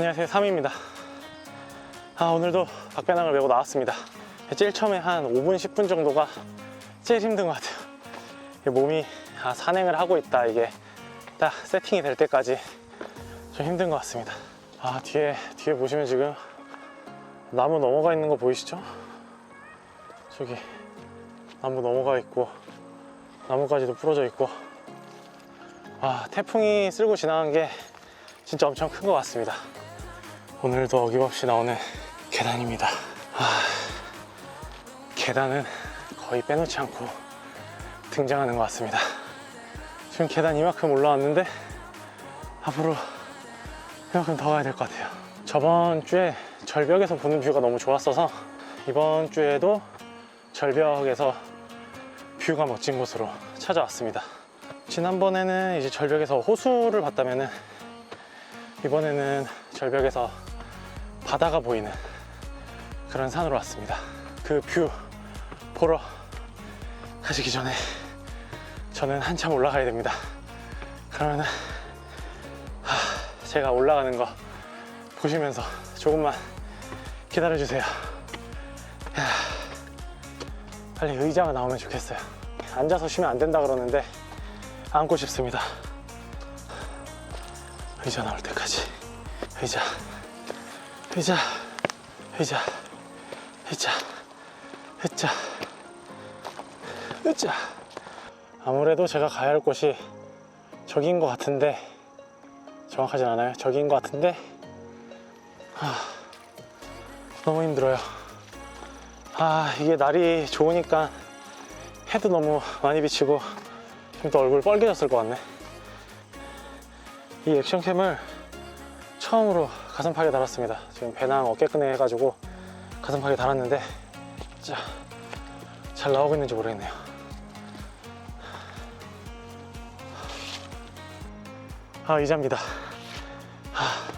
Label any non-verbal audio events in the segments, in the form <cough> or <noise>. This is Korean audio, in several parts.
안녕하세요. 삼입니다. 아 오늘도 박배낭을 메고 나왔습니다. 제일 처음에 한 5분 10분 정도가 제일 힘든 것 같아요. 몸이 아, 산행을 하고 있다. 이게 딱 세팅이 될 때까지 좀 힘든 것 같습니다. 아 뒤에 뒤에 보시면 지금 나무 넘어가 있는 거 보이시죠? 저기 나무 넘어가 있고 나무까지도 부러져 있고. 와 태풍이 쓸고 지나간 게 진짜 엄청 큰 것 같습니다 오늘도 어김없이 나오는 계단입니다. 아, 계단은 거의 빼놓지 않고 등장하는 것 같습니다. 지금 계단 이만큼 올라왔는데 앞으로 이만큼 더 가야 될 것 같아요. 저번 주에 절벽에서 보는 뷰가 너무 좋았어서 이번 주에도 절벽에서 뷰가 멋진 곳으로 찾아왔습니다. 지난번에는 이제 절벽에서 호수를 봤다면은 이번에는 절벽에서 바다가 보이는 그런 산으로 왔습니다. 그 뷰 보러 가시기 전에 저는 한참 올라가야 됩니다. 그러면은 하, 제가 올라가는 거 보시면서 조금만 기다려 주세요. 빨리 의자가 나오면 좋겠어요. 앉아서 쉬면 안 된다 그러는데 앉고 싶습니다. 의자 나올 때까지 의자 의자 의자 의자 의자 의자. 아무래도 제가 가야 할 곳이 저기인 것 같은데 정확하진 않아요. 저기인 것 같은데 아, 너무 힘들어요. 아 이게 날이 좋으니까 해도 너무 많이 비치고 지금 또 얼굴 빨개졌을 것 같네. 이 액션캠을 처음으로 가슴팍에 달았습니다. 지금 배낭 어깨끈에 해가지고 가슴팍에 달았는데 진짜 잘 나오고 있는지 모르겠네요. 아 의자입니다. 아,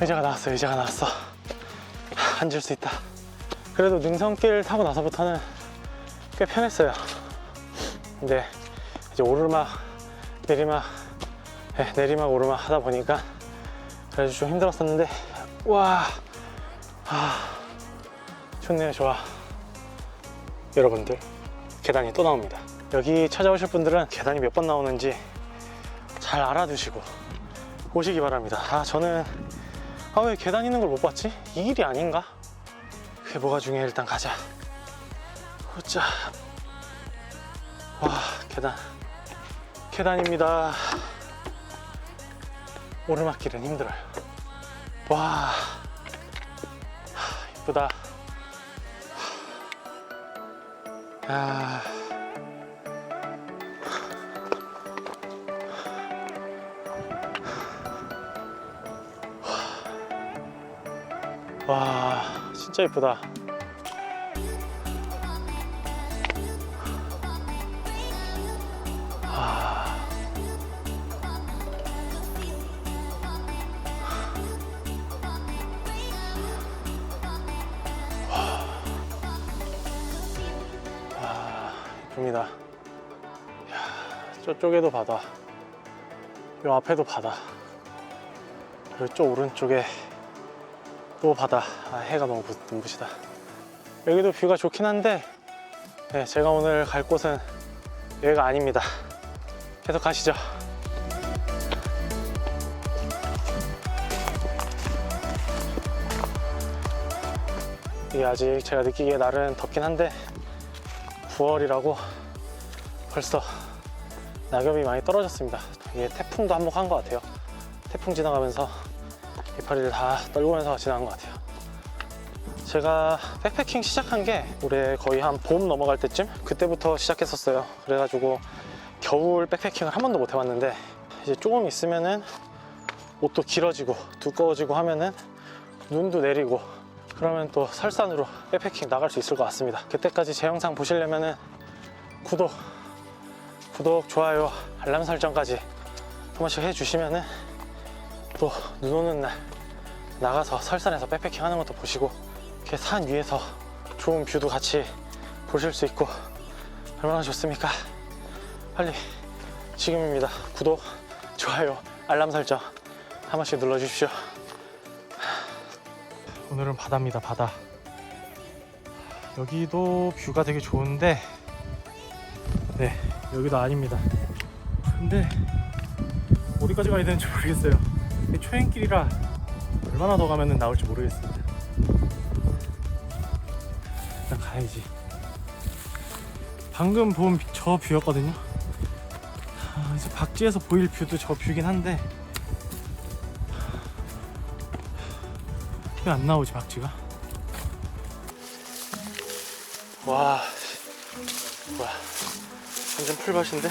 의자가 나왔어. 의자가 나왔어. 아, 앉을 수 있다. 그래도 능선길 타고 나서부터는 꽤 편했어요. 근데 이제 오르막 내리막 네, 내리막 오르막 하다 보니까 그래도 좀 힘들었었는데 와 아, 좋네요 좋아. 여러분들 계단이 또 나옵니다. 여기 찾아오실 분들은 계단이 몇 번 나오는지 잘 알아두시고 오시기 바랍니다. 아 저는 아 왜 계단 있는 걸 못 봤지? 이 길이 아닌가? 그게 뭐가 중요해? 일단 가자. 보자. 와 계단. 계단입니다 오르막길은 힘들어요. 와, 하, 이쁘다. 아, 와, 진짜 이쁘다. 아, 이쁩니다. 이야, 저쪽에도 바다. 요 앞에도 바다. 저 오른쪽에 또 바다. 아, 해가 너무 부- 눈부시다. 여기도 뷰가 좋긴 한데, 네, 제가 오늘 갈 곳은 여기가 아닙니다. 계속 가시죠. 이게 아직 제가 느끼기에 날은 덥긴 한데 9월이라고 벌써 낙엽이 많이 떨어졌습니다. 이게 태풍도 한몫한 것 같아요. 태풍 지나가면서 이파리를 다 떨구면서 지나간 것 같아요. 제가 백패킹 시작한 게 올해 거의 한 봄 넘어갈 때쯤 그때부터 시작했었어요. 그래가지고 겨울 백패킹을 한 번도 못 해봤는데 이제 조금 있으면은 옷도 길어지고 두꺼워지고 하면은 눈도 내리고 그러면 또 설산으로 백패킹 나갈 수 있을 것 같습니다. 그때까지 제 영상 보시려면은 구독, 구독, 좋아요, 알람 설정까지 한 번씩 해주시면은 또눈 오는 날 나가서 설산에서 백패킹 하는 것도 보시고 이렇게 산 위에서 좋은 뷰도 같이 보실 수 있고 얼마나 좋습니까? 빨리 지금입니다. 구독, 좋아요, 알람 설정 한 번씩 눌러주십시오. 오늘은 바다입니다 바다. 여기도 뷰가 되게 좋은데 네 여기도 아닙니다. 근데 어디까지 가야 되는지 모르겠어요. 초행길이라 얼마나 더 가면 나올지 모르겠습니다. 일단 가야지. 방금 본 저 뷰였거든요. 아, 이제 박지에서 보일 뷰도 저 뷰긴 한데 왜 안 나오지 박쥐가? 와 뭐야 완전 풀밭인데?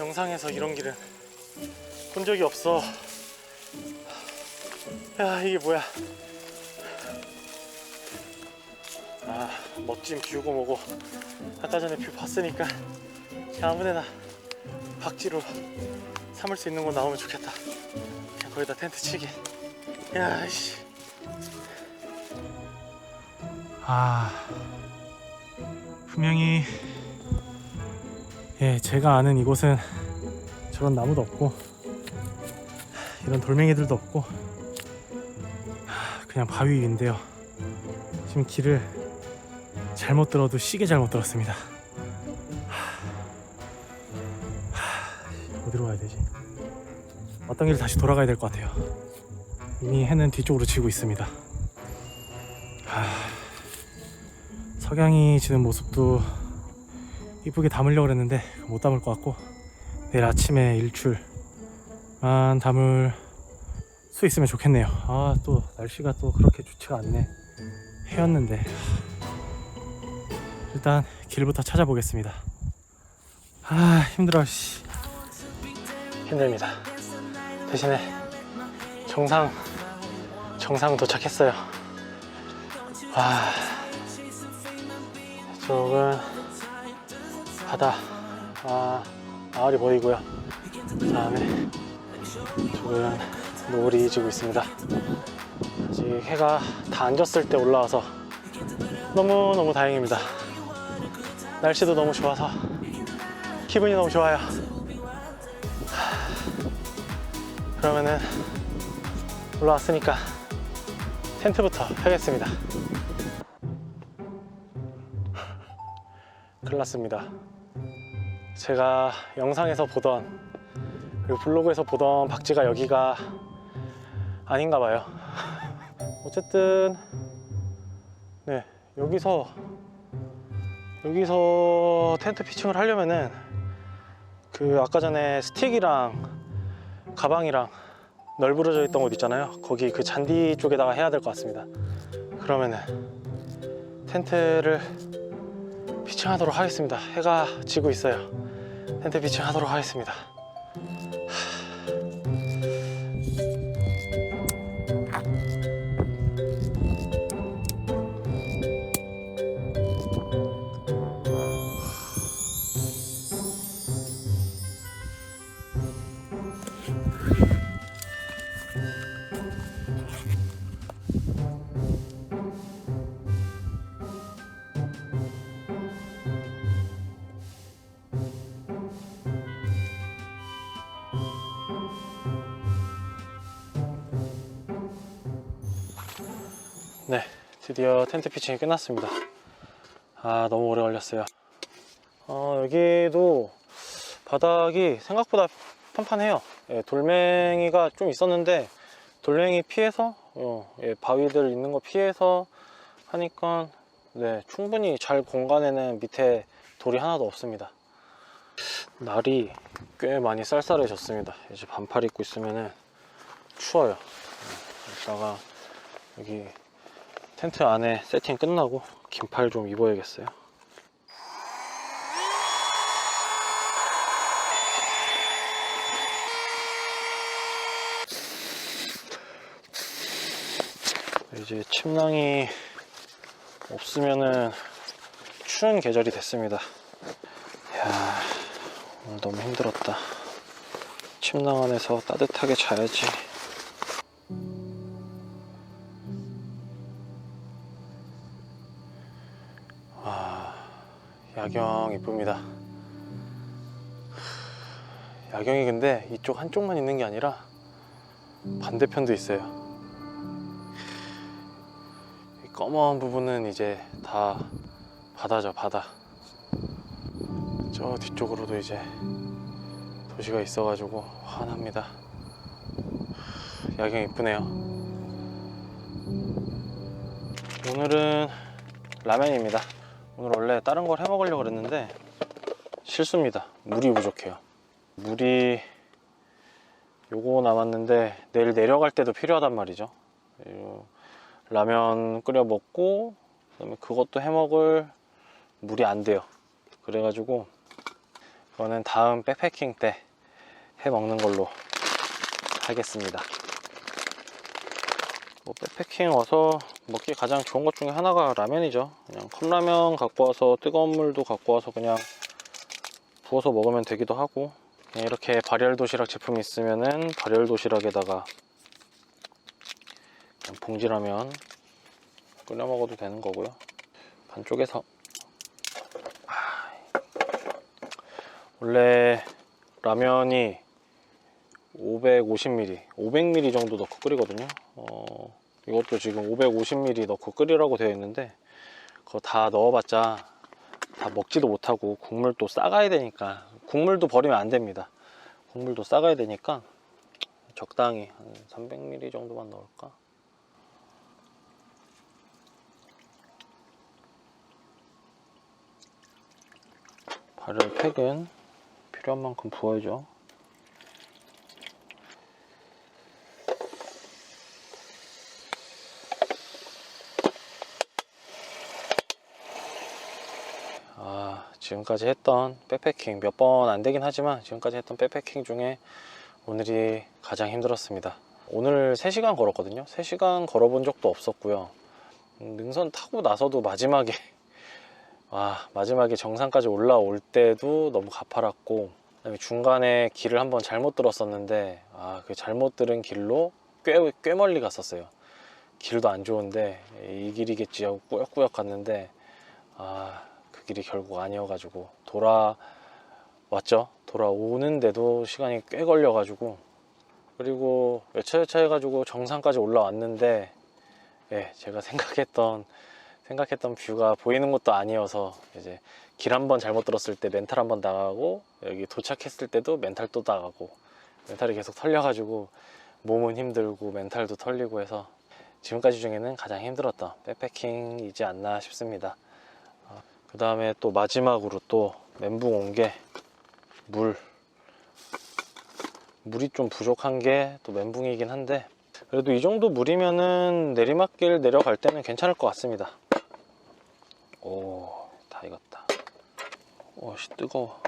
영상에서 이런 길은 본 적이 없어. 야 이게 뭐야? 아 멋진 뷰고 뭐고 아까 전에 뷰 봤으니까 아무데나 박쥐로 삼을 수 있는 곳 나오면 좋겠다. 그냥 거기다 텐트 치기. 야, 씨. 아, 분명히 예, 제가 아는 이곳은 저런 나무도 없고 이런 돌멩이들도 없고 하, 그냥 바위 위인데요. 지금 길을 잘못 들어도 시계 잘못 들었습니다. 어디로 가야 되지? 어떤 길 다시 돌아가야 될 것 같아요. 이미 해는 뒤쪽으로 지고 있습니다. 하... 석양이 지는 모습도 이쁘게 담으려고 그랬는데 못 담을 것 같고 내일 아침에 일출만 담을 수 있으면 좋겠네요. 아 또 날씨가 또 그렇게 좋지가 않네. 해였는데 일단 길부터 찾아보겠습니다. 아 힘들어 씨. 힘듭니다. 대신에 정상 정상 도착했어요. 와 이쪽은 바다 아, 마을이 보이고요. 다음에 이쪽은 노을이 지고 있습니다. 아직 해가 다 안 졌을 때 올라와서 너무 너무 다행입니다. 날씨도 너무 좋아서 기분이 너무 좋아요. 그러면은 올라왔으니까 텐트부터 펴겠습니다. 큰일 났습니다. 제가 영상에서 보던 그리고 블로그에서 보던 박쥐가 여기가 아닌가 봐요. 어쨌든 네 여기서 여기서 텐트 피칭을 하려면은 그 아까 전에 스틱이랑 가방이랑 널브러져 있던 곳 있잖아요. 거기 그 잔디 쪽에다가 해야 될 것 같습니다. 그러면은 텐트를 피칭하도록 하겠습니다. 해가 지고 있어요. 텐트 피칭하도록 하겠습니다. 드디어 텐트 피칭이 끝났습니다. 아, 너무 오래 걸렸어요. 어, 여기도 바닥이 생각보다 판판해요. 예, 돌멩이가 좀 있었는데 돌멩이 피해서 어, 예, 바위들 있는 거 피해서 하니까 네, 충분히 잘 공간에는 밑에 돌이 하나도 없습니다. 날이 꽤 많이 쌀쌀해졌습니다. 이제 반팔 입고 있으면은 추워요. 네, 이따가 여기 텐트 안에 세팅 끝나고 긴팔 좀 입어야겠어요. 이제 침낭이 없으면은 추운 계절이 됐습니다. 야 오늘 너무 힘들었다. 침낭 안에서 따뜻하게 자야지. 야경 이쁩니다. 야경이 근데 이쪽 한쪽만 있는 게 아니라 반대편도 있어요. 이 검은 부분은 이제 다 바다죠, 바다. 저 뒤쪽으로도 이제 도시가 있어가지고 환합니다. 야경 이쁘네요. 오늘은 라면입니다. 오늘 원래 다른 걸 해 먹으려고 그랬는데 실수입니다. 물이 부족해요. 물이 요거 남았는데 내일 내려갈 때도 필요하단 말이죠. 요 라면 끓여 먹고 그다음에 그것도 해 먹을 물이 안 돼요. 그래가지고 이거는 다음 백패킹 때 해 먹는 걸로 하겠습니다. 뭐 백패킹 와서 먹기 가장 좋은 것 중에 하나가 라면이죠. 그냥 컵라면 갖고 와서 뜨거운 물도 갖고 와서 그냥 부어서 먹으면 되기도 하고 그냥 이렇게 발열 도시락 제품이 있으면은 발열 도시락에다가 봉지라면 끓여 먹어도 되는 거고요. 반쪽에서 아, 원래 라면이 550ml, 500ml 정도 넣고 끓이거든요. 어, 이것도 지금 550ml 넣고 끓이라고 되어 있는데 그거 다 넣어봤자 다 먹지도 못하고 국물도 싸가야 되니까 국물도 버리면 안 됩니다. 국물도 싸가야 되니까 적당히 한 300ml 정도만 넣을까? 발열 팩은 필요한 만큼 부어야죠. 아, 지금까지 했던 백패킹 몇 번 안 되긴 하지만 지금까지 했던 백패킹 중에 오늘이 가장 힘들었습니다. 오늘 3시간 걸었거든요. 3시간 걸어본 적도 없었고요. 음, 능선 타고 나서도 마지막에 <laughs> 와, 마지막에 정상까지 올라올 때도 너무 가파랐고 그다음에 중간에 길을 한번 잘못 들었었는데 아, 그 잘못 들은 길로 꽤, 꽤 멀리 갔었어요. 길도 안 좋은데 이 길이겠지 하고 꾸역꾸역 갔는데 아, 그 길이 결국 아니어가지고 돌아왔죠. 돌아오는데도 시간이 꽤 걸려가지고 그리고 여차여차 해가지고 정상까지 올라왔는데 예, 제가 생각했던 생각했던 뷰가 보이는 것도 아니어서 이제 길 한 번 잘못 들었을 때 멘탈 한 번 나가고 여기 도착했을 때도 멘탈 또 나가고 멘탈이 계속 털려가지고 몸은 힘들고 멘탈도 털리고 해서 지금까지 중에는 가장 힘들었던 백패킹이지 않나 싶습니다. 그 다음에 또 마지막으로 또 멘붕 온 게 물. 물이 좀 부족한 게 또 멘붕이긴 한데 그래도 이 정도 물이면은 내리막길 내려갈 때는 괜찮을 것 같습니다. 오, 다 익었다. 오씨 뜨거워.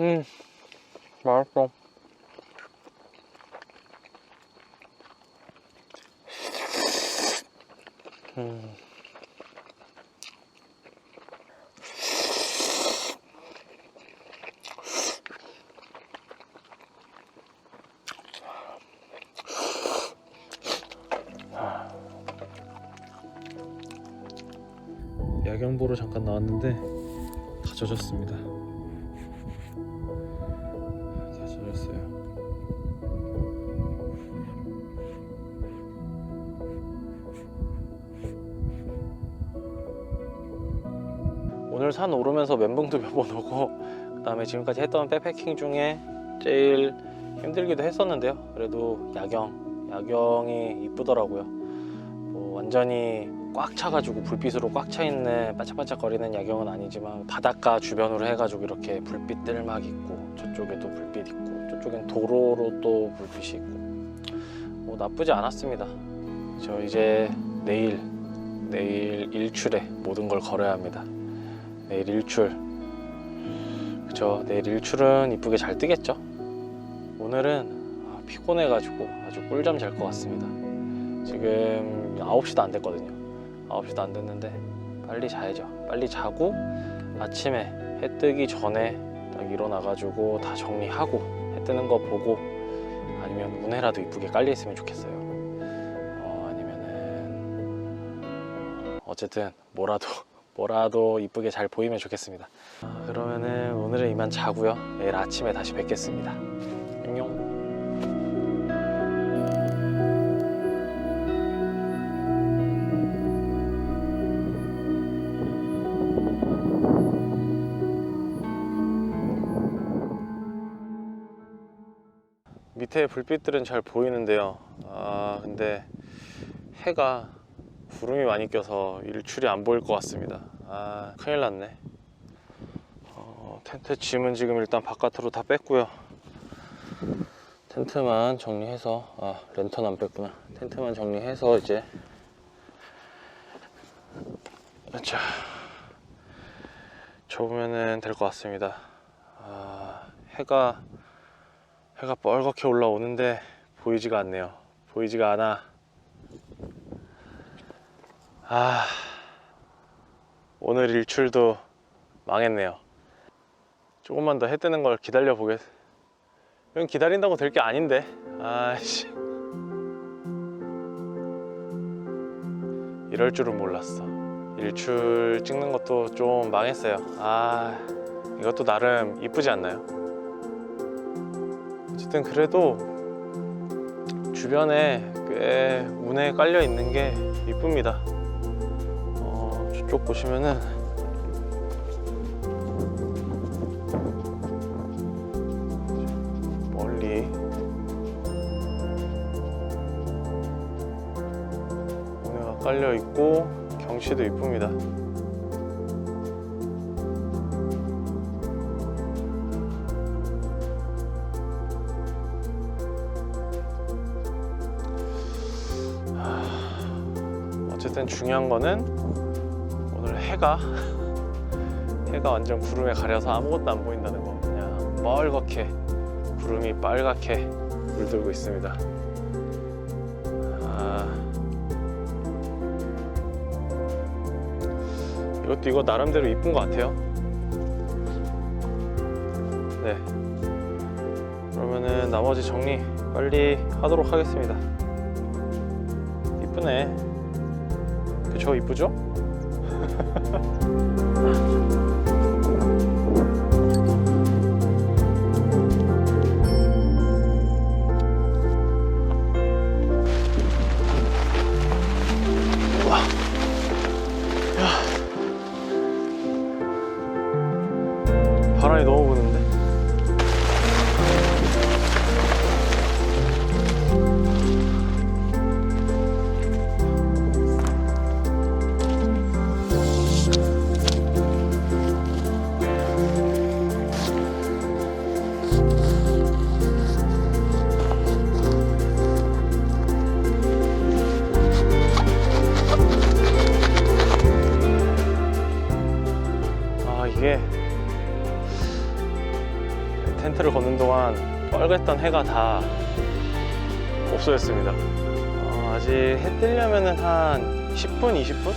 음, 맛있어. 오늘 산 오르면서 멘붕도 몇 번 오고 그 다음에 지금까지 했던 백패킹 중에 제일 힘들기도 했었는데요. 그래도 야경, 야경이 이쁘더라고요. 뭐 완전히 꽉 차가지고 불빛으로 꽉 차 있는 반짝반짝거리는 야경은 아니지만 바닷가 주변으로 해가지고 이렇게 불빛들 막 있고 저쪽에도 불빛 있고 저쪽엔 도로로 또 불빛이 있고 뭐 나쁘지 않았습니다. 저 이제 내일 내일 일출에 모든 걸 걸어야 합니다. 내일 일출. 그죠. 내일 일출은 이쁘게 잘 뜨겠죠. 오늘은 아, 피곤해가지고 아주 꿀잠 잘 것 같습니다. 지금 9시도 안 됐거든요. 9시도 안 됐는데 빨리 자야죠. 빨리 자고 아침에 해 뜨기 전에 딱 일어나가지고 다 정리하고 해 뜨는 거 보고 아니면 운해라도 이쁘게 깔려 있으면 좋겠어요. 어, 아니면은 어쨌든 뭐라도 뭐라도 이쁘게 잘 보이면 좋겠습니다. 아, 그러면은 오늘은 이만 자고요. 내일 아침에 다시 뵙겠습니다. 안녕. 밑에 불빛들은 잘 보이는데요. 아, 근데 해가 구름이 많이 껴서 일출이 안 보일 것 같습니다. 아, 큰일 났네. 어, 텐트 짐은 지금 일단 바깥으로 다 뺐고요. 텐트만 정리해서, 아, 랜턴 안 뺐구나. 텐트만 정리해서 이제. 자, 접으면은 될것 같습니다. 아, 해가 해가 뻘겋게 올라오는데 보이지가 않네요. 보이지가 않아. 아, 오늘 일출도 망했네요. 조금만 더 해 뜨는 걸 기다려 보겠. 이건 기다린다고 될 게 아닌데. 아씨. 이럴 줄은 몰랐어. 일출 찍는 것도 좀 망했어요. 아, 이것도 나름 이쁘지 않나요? 어쨌든 그래도 주변에 꽤 운에 깔려 있는 게 이쁩니다. 어, 저쪽 보시면은 멀리 운해가 깔려 있고 경치도 이쁩니다. 어쨌든 중요한 거는 해가? 해가 완전 구름에 가려서 아무것도 안 보인다는 거. 그냥 뻘겋게 구름이 빨갛게 물들고 있습니다. 아, 이것도 이거 나름대로 이쁜 것 같아요. 네. 그러면은 나머지 정리 빨리 하도록 하겠습니다. 이쁘네. 그쵸 이쁘죠? Thank <laughs> you. 뻘겋던 해가 다 없어졌습니다. 어, 아직 해 뜨려면은 한 10분, 20분?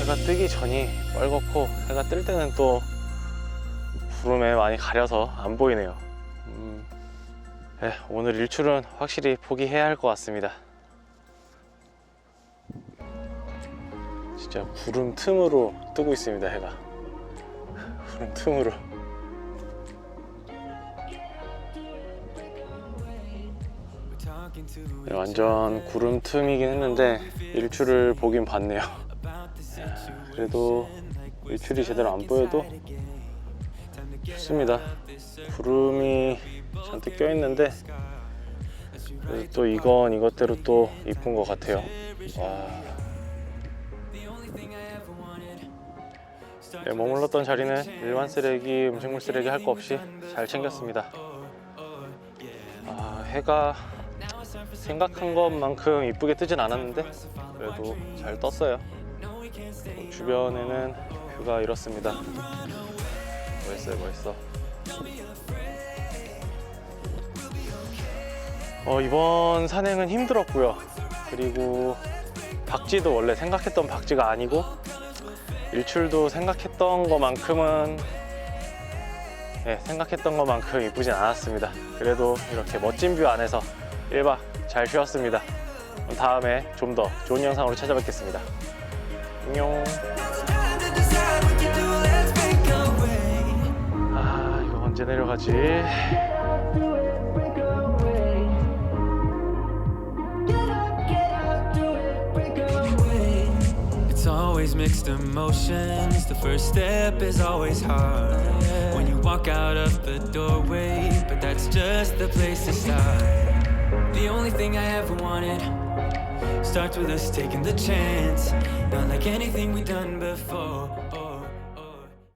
해가 뜨기 전이 뻘겋고 해가 뜰 때는 또 구름에 많이 가려서 안 보이네요. 음, 네, 오늘 일출은 확실히 포기해야 할 것 같습니다. 진짜 구름 틈으로 뜨고 있습니다, 해가. <laughs> 구름 틈으로. 완전 구름 틈이긴 했는데 일출을 보긴 봤네요. 야, <laughs> 그래도 일출이 제대로 안 보여도 좋습니다. 구름이 잔뜩 껴 있는데 그래도 또 이건 이것대로 또 이쁜 것 같아요. 와. 네, 머물렀던 자리는 일반 쓰레기, 음식물 쓰레기 할 거 없이 잘 챙겼습니다. 아, 해가 생각한 것만큼 이쁘게 뜨진 않았는데 그래도 잘 떴어요. 주변에는 뷰가 이렇습니다. 멋있어요, 멋있어. 어, 이번 산행은 힘들었고요. 그리고 박지도 원래 생각했던 박지가 아니고 일출도 생각했던 것만큼은 네, 생각했던 것만큼 이쁘진 않았습니다. 그래도 이렇게 멋진 뷰 안에서 1박 잘 쉬었습니다. 다음에 좀 더 좋은 영상으로 찾아뵙겠습니다. 안녕. 아 이거 언제 내려가지? It's always mixed emotions. The first step is always hard. When you walk out of the doorway, but that's just the place to start. The only thing I ever wanted starts with us taking the chance. Not like anything we've done before.